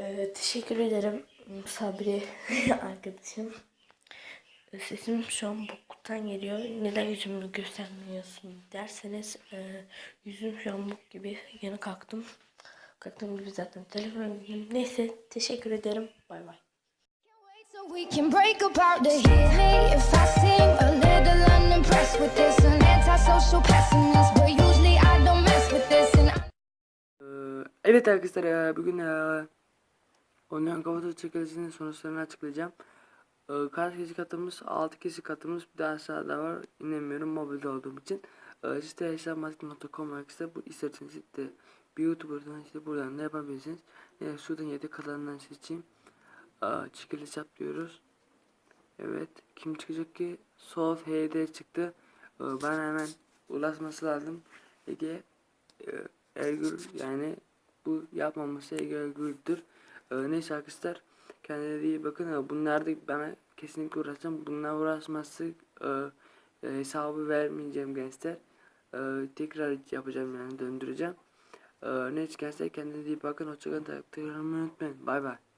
Ee, teşekkür ederim Sabri arkadaşım. Ee, Sesim şu an boktan geliyor. Neden yüzümü göstermiyorsun derseniz e, yüzüm şu an bok gibi yeni kalktım. Kalktığım gibi zaten telefon. Neyse teşekkür ederim. Bay bay. So we can break apart to hear me if I seem a little unimpressed with this. An antisocial pessimist, but usually I don't mess with this. And I Ee, Evet arkadaşlar e, bugün e, Oynayan Kafatası çekilişinin sonuçlarını açıklayacağım. E, Kaç kişi katılmış? 6 kişi katılmış. Bir daha aşağıda var. İnemiyorum mobilde olduğum için. E, Site hesapmatik.com arkadaşlar. Bu isterseniz işte bir YouTuber'dan işte buradan da yapabilirsiniz. Yani şuradan 7 kalanından seçeyim. E, Çekiliş yap diyoruz. Evet. Kim çıkacak ki? Soft HD çıktı. E, Ben hemen ulaşması lazım. Ege e, Ergür yani bu yapmaması Ege Ergür'dür. E, neyse arkadaşlar kendinize iyi bakın. E, bunlarda bana kesinlikle uğraşacağım. Bununla uğraşması e, e, hesabı vermeyeceğim gençler. E, tekrar yapacağım yani döndüreceğim. E, neyse gençler kendinize iyi bakın. Hoşçakalın. Takdirlerimi unutmayın. Bay bay.